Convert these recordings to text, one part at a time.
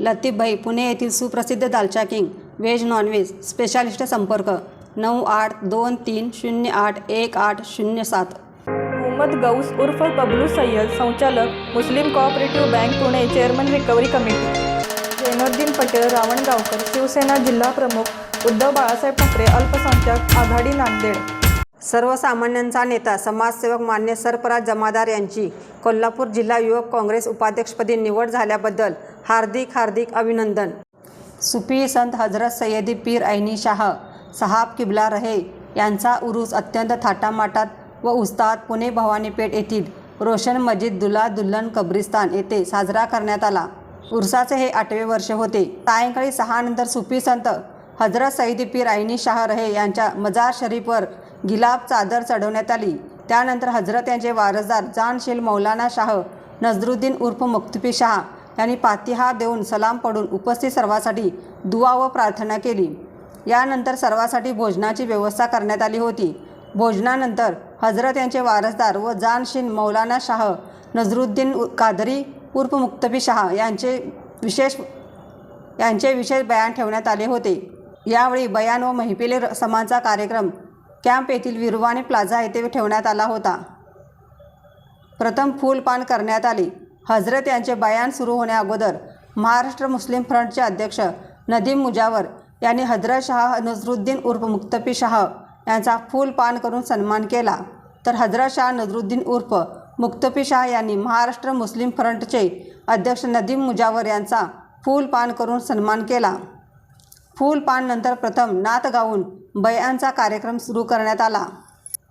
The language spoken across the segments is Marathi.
लतीफभाई पुणे येथील सुप्रसिद्ध दालचा king veg non veg specialist संपर्क नऊ आठ दोन तीन शून्य आठ एक आठ शून्य सात. मोहम्मद गौस उर्फ बबलू सय्यद संचालक Muslim cooperative bank Pune chairman recovery committee Jainuddin Patel Ravangaonkar Shiv Sena जिल्हा प्रमुख उद्धव बाळासाहेब ठाकरे अल्पसंख्याक आघाडी नांदेड. सर्वसामान्यांचा नेता समाजसेवक मान्य सरफराज जमादार यांची कोल्हापूर जिल्हा युवक काँग्रेस उपाध्यक्षपदी निवड झाल्याबद्दल हार्दिक हार्दिक अभिनंदन. सुफी संत हजरत सय्यदी पीर ऐनी शाह साहाब किबला रहे यांचा उरूस अत्यंत थाटामाटात व उस्ताद पुणे भवानीपेठ येथील रोशन मजीद दुला दुल्हन कब्रिस्तान येथे साजरा करण्यात आला. उरसाचे हे आठवे वर्ष होते. सायंकाळी सहा नंतर सुफी संत हजरत सईदी पीर आईनी शाह रहे यांच्या मजार शरीफवर गिलाब चादर चढवण्यात आली. त्यानंतर हजरत यांचे वारसदार जानशील मौलाना शाह नजरुद्दीन उर्फ मुक्तपी शाह यांनी पातिहा देऊन सलाम पडून उपस्थित सर्वांसाठी दुवा व प्रार्थना केली. यानंतर सर्वांसाठी भोजनाची व्यवस्था करण्यात आली होती. भोजनानंतर हजरत यांचे वारसदार व जानशीन मौलाना शाह नजरुद्दीन उ- कादरी उर्फ मुक्तबी शाह यांचे विशेष यांचे विशेष बयान ठेवण्यात आले होते. यावेळी बयान व महिपिले र- समांचा कार्यक्रम कॅम्प येथील विरवाणी प्लाझा येथे ठेवण्यात आला होता. प्रथम फूलपान करण्यात आले. हजरत यांचे बयान सुरू होण्याअगोदर महाराष्ट्र मुस्लिम फ्रंटचे अध्यक्ष नदीम मुजावर यांनी हजरत शाह नजरुद्दीन उर्फ मुक्तपी शाह यांचा फूलपान करून सन्मान केला. तर हजरत शाह नजरुद्दीन उर्फ मुक्तपी शाह यांनी महाराष्ट्र मुस्लिम फ्रंटचे अध्यक्ष नदीम मुजावर यांचा फूल पान करून सन्मान केला. फूलपान नंतर प्रथम नात गाऊन बयानचा कार्यक्रम सुरू करण्यात आला.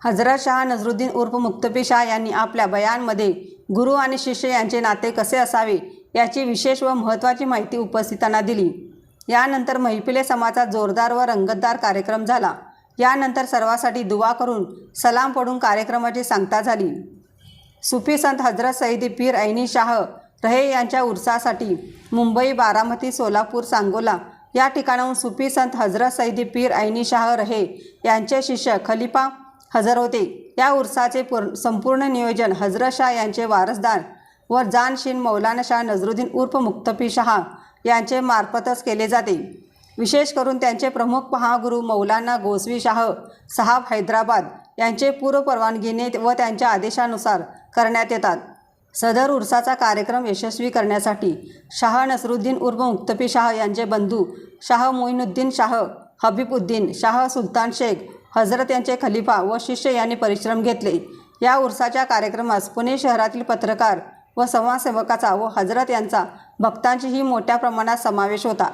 हजरत शाह नजरुद्दीन उर्फ मुक्तपी शाह यांनी आपल्या बयानमध्ये गुरु आणि शिष्य यांचे नाते कसे असावे याची विशेष व महत्त्वाची माहिती उपस्थितांना दिली. यानंतर महिपिले समाचा जोरदार व रंगतदार कार्यक्रम झाला. यानंतर सर्वासाठी दुवा करून सलाम पडून कार्यक्रमाची सांगता झाली. सुफी संत हजरत सईदी पीर ऐनी शाह रहे यांच्या उरसासाठी मुंबई बारामती सोलापूर सांगोला या ठिकाणाहून सुफी संत हजरत सईदी पीर ऐनी शाह रहे यांचे शिष्य खलिफा हजर होते. या उर्साचे पूर संपूर्ण नियोजन हजरत शाह यांचे वारसदार व जानशीन मौलाना शाह नजरुद्दीन उर्फ मुक्तफी शहा यांचे मार्फतच केले जाते. विशेष करून त्यांचे प्रमुख महागुरू मौलाना गोसवी शाह साहाब हैदराबाद यांचे पूर्व परवानगीने व त्यांच्या आदेशानुसार करण्यात येतात. सदर उर्साचा कार्यक्रम यशस्वी करण्यासाठी शाह नसरुद्दीन उर्फ मुक्तफी शाह यांचे बंधू शाह मोईनुद्दीन शाह हबीबुद्दीन शाह सुलतान शेख हजरत यांचे खलिफा व शिष्य यांनी परिश्रम घेतले. या उर्साच्या कार्यक्रमास पुणे शहरातील पत्रकार व समाजसेवकाचा व हजरत यांचा भक्तांचीही मोठ्या प्रमाणात समावेश होता.